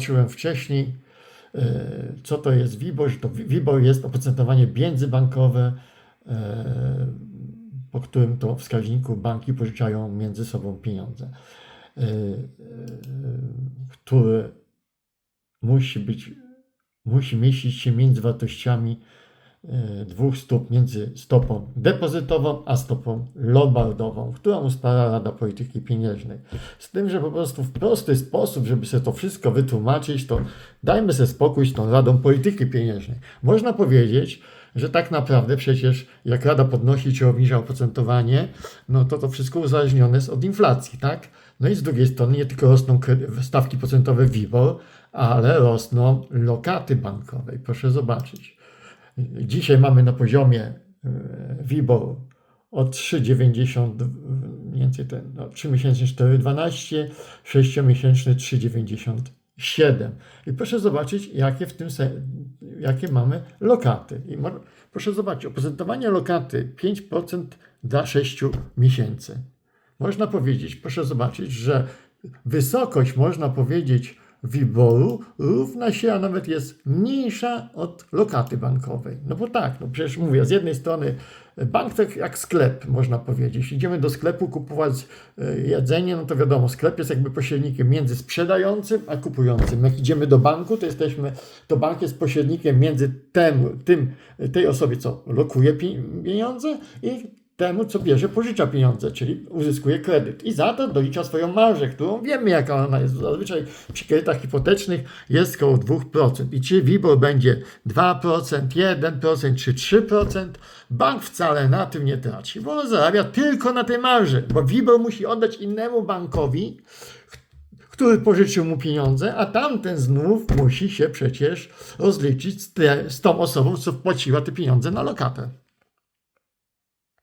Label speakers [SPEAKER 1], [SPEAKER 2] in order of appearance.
[SPEAKER 1] Zobaczyłem wcześniej, e, co to jest WIBOR. że To WIBOR jest oprocentowanie międzybankowe, e, po którym to wskaźniku banki pożyczają między sobą pieniądze, e, które musi być, musi mieścić się między wartościami dwóch stóp, między stopą depozytową a stopą lombardową, którą ustala Rada Polityki Pieniężnej. Z tym, że po prostu w prosty sposób, żeby sobie to wszystko wytłumaczyć, to dajmy sobie spokój z tą Radą Polityki Pieniężnej. Można powiedzieć, że tak naprawdę przecież jak Rada podnosi czy obniża oprocentowanie, no to to wszystko uzależnione jest od inflacji, tak? No i z drugiej strony nie tylko rosną stawki procentowe WIBOR, ale rosną lokaty bankowe. Proszę zobaczyć. Dzisiaj mamy na poziomie e, WIBOR o 3,90, mniej więcej ten, no, 3-miesięczny 4,12, 6-miesięczny 3,97. I proszę zobaczyć, jakie w tym jakie mamy lokaty. I proszę zobaczyć, oprocentowanie lokaty 5% dla 6 miesięcy. Można powiedzieć, proszę zobaczyć, że wysokość, można powiedzieć, wyboru równa się, a nawet jest mniejsza od lokaty bankowej. No bo tak, no przecież mówię, z jednej strony bank tak jak sklep, można powiedzieć. Idziemy do sklepu kupować e, jedzenie, no to wiadomo, sklep jest jakby pośrednikiem między sprzedającym a kupującym. Jak idziemy do banku, to jesteśmy, to bank jest pośrednikiem między tym, tym tej osobie, co lokuje pi- pieniądze i temu, co bierze, pożycza pieniądze, czyli uzyskuje kredyt. I za to dolicza swoją marżę, którą wiemy, jaka ona jest. Zazwyczaj przy kredytach hipotecznych jest około 2%. I czy WIBOR będzie 2%, 1% czy 3%, bank wcale na tym nie traci, bo on zarabia tylko na tej marży, bo WIBOR musi oddać innemu bankowi, który pożyczył mu pieniądze, a tamten znów musi się przecież rozliczyć z, te, z tą osobą, co wpłaciła te pieniądze na lokatę.